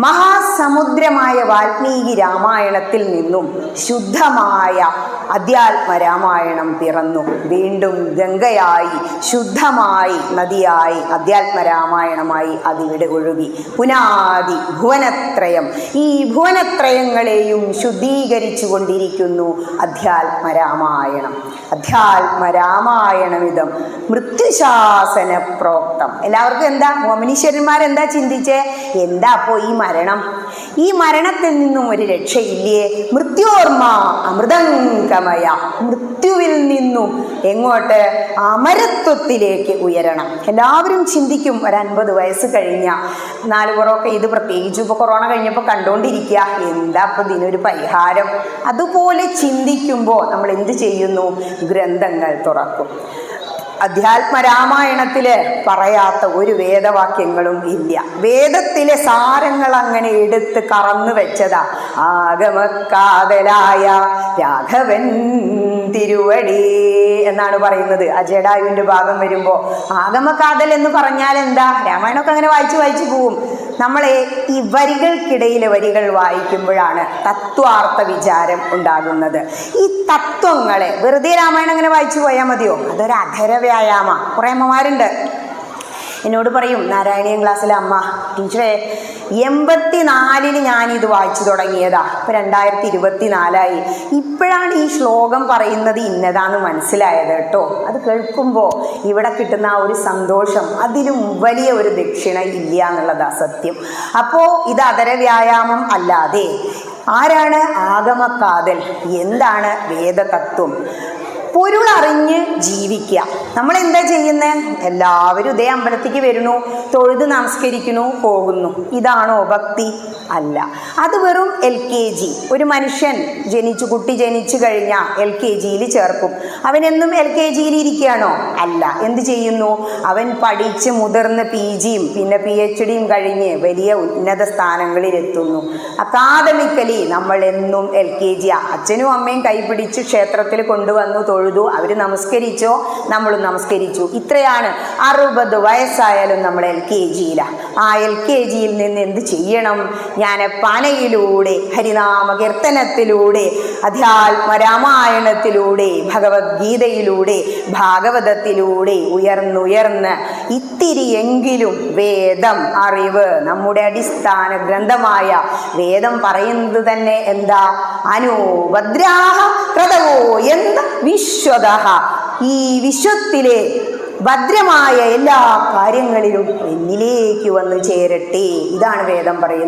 മഹാസമുദ്രമായ വാൽമീകി രാമായണത്തിൽ നിന്നും ശുദ്ധമായ അധ്യാത്മ രാമായണം പിറന്നു. വീണ്ടും ഗംഗയായി ശുദ്ധമായി നദിയായി അധ്യാത്മ രാമായണമായി അതിവിടെ ഒഴുകി പുനാദി ഭുവനത്രയം. ഈ ഭുവനത്രയങ്ങളെയും ശുദ്ധീകരിച്ചു കൊണ്ടിരിക്കുന്നു അധ്യാത്മ രാമായണം. അധ്യാത്മ രാമായണമിതം മൃത്യുശാസന പ്രോക്തം എല്ലാവർക്കും എന്താ? മനുഷ്യന്മാരെന്താ ചിന്തിച്ചേ? എന്താ അപ്പോ ഈ മരണം. ഈ മരണത്തിൽ നിന്നും ഒരു രക്ഷയില്ലേ? മൃത്യോർമ്മ അമൃതങ്കമയ മൃത്യുവിൽ നിന്നും എങ്ങോട്ട്? അമരത്വത്തിലേക്ക് ഉയരണം. എല്ലാവരും ചിന്തിക്കും ഒരു അൻപത് വയസ്സ് കഴിഞ്ഞ നാല് പുറമൊക്കെ ഇത് പ്രത്യേകിച്ച് ഇപ്പോൾ കൊറോണ കഴിഞ്ഞപ്പോൾ കണ്ടുകൊണ്ടിരിക്കുക എന്താ അപ്പോൾ ഇതിനൊരു പരിഹാരം? അതുപോലെ ചിന്തിക്കുമ്പോൾ നമ്മൾ എന്ത് ചെയ്യുന്നു? ഗ്രന്ഥങ്ങൾ തുറക്കും. അധ്യാത്മ രാമായണത്തിൽ പറയാത്ത ഒരു വേദവാക്യങ്ങളും ഇല്ല. വേദത്തിലെ സാരങ്ങൾ അങ്ങനെ എടുത്ത് കറന്നു വെച്ചതാ. ആഗമക്കാതലായ രാഘവൻ തിരുവടി എന്നാണ് പറയുന്നത്. ആ ഭാഗം വരുമ്പോ ആഗമക്കാതൽ എന്ന് പറഞ്ഞാൽ എന്താ രാമായണമൊക്കെ അങ്ങനെ വായിച്ചു വായിച്ചു പോവും. നമ്മളെ ഈ വരികൾക്കിടയിലെ വരികൾ വായിക്കുമ്പോഴാണ് തത്വാർത്ഥ വിചാരം ഉണ്ടാകുന്നത്. ഈ തത്വങ്ങളെ വെറുതെ രാമായണം അങ്ങനെ വായിച്ചു പോയാൽ മതിയോ? അതൊരു അധര വ്യായാമ. കുറേ അമ്മമാരുണ്ട്. എന്നോട് പറയും നാരായണീയം ക്ലാസ്സിലെ അമ്മ. ടീച്ചറെ എൺപത്തി നാലിന് ഇത് വായിച്ചു തുടങ്ങിയതാ. ഇപ്പം രണ്ടായിരത്തി ഇരുപത്തി നാലായി ഇപ്പോഴാണ് ഈ ശ്ലോകം പറയുന്നത് ഇന്നതാന്ന് മനസ്സിലായത് കേട്ടോ. അത് കേൾക്കുമ്പോൾ ഇവിടെ കിട്ടുന്ന ആ ഒരു സന്തോഷം അതിലും വലിയ ഒരു ദക്ഷിണ ഇല്ല എന്നുള്ളതാ സത്യം. അപ്പോൾ ഇത് അതര വ്യായാമം അല്ലാതെ ആരാണ് ആഗമക്കാതൽ എന്താണ് വേദതത്വം? പൊരുളറിഞ്ഞ് ജീവിക്കുക. നമ്മൾ എന്താ ചെയ്യുന്നത് എല്ലാവരും ഇതേ അമ്പലത്തിലേക്ക് വരുന്നു തൊഴുത് നമസ്കരിക്കുന്നു പോകുന്നു. ഇതാണോ ഭക്തി അല്ല. അത് വെറും എൽ കെ ജി. ഒരു മനുഷ്യൻ ജനിച്ചു കുട്ടി ജനിച്ചു കഴിഞ്ഞാൽ എൽ കെ ജിയിൽ ചേർക്കും. അവനെന്നും എൽ കെ ജിയിൽ ഇരിക്കുകയാണോ? അല്ല. എന്ത് ചെയ്യുന്നു? അവൻ പഠിച്ച് മുതിർന്ന് പി ജിയും പിന്നെ പി എച്ച് ഡിയും കഴിഞ്ഞ് വലിയ ഉന്നത സ്ഥാനങ്ങളിൽ എത്തുന്നു അക്കാദമിക്കലി നമ്മൾ എന്നും എൽ കെ ജി അച്ഛനും അമ്മയും കൈപിടിച്ച് ക്ഷേത്രത്തിൽ കൊണ്ടുവന്നു തൊഴുതു അവർ നമസ്കരിച്ചോ നമ്മളും നമസ്കരിച്ചു. ഇത്രയാണ് അറുപത് വയസ്സായാലും നമ്മൾ എൽ കെ ജിയിലാണ് ആ എൽ കെ ജിയിൽ നിന്ന് എന്ത് ചെയ്യണം? ഞാൻ പനയിലൂടെ ഹരിനാമ കീർത്തനത്തിലൂടെ അധ്യാത്മ രാമായണത്തിലൂടെ ഭഗവത്ഗീതയിലൂടെ ഭാഗവതത്തിലൂടെ ഉയർന്നുയർന്ന് ഇത്തിരിയെങ്കിലും വേദം അറിവ് നമ്മുടെ അടിസ്ഥാന ഗ്രന്ഥമായ വേദം പറയുന്നത് തന്നെ എന്താ? അനുഭദ്രാഹ കൃതവോ എന്ത വിശ്വത ഈ വിശ്വത്തിലെ ഭദ്രമായ എല്ലാ കാര്യങ്ങളിലും എന്നിലേക്ക് വന്നു ചേരട്ടെ. ഇതാണ് വേദം പറയുന്നത്.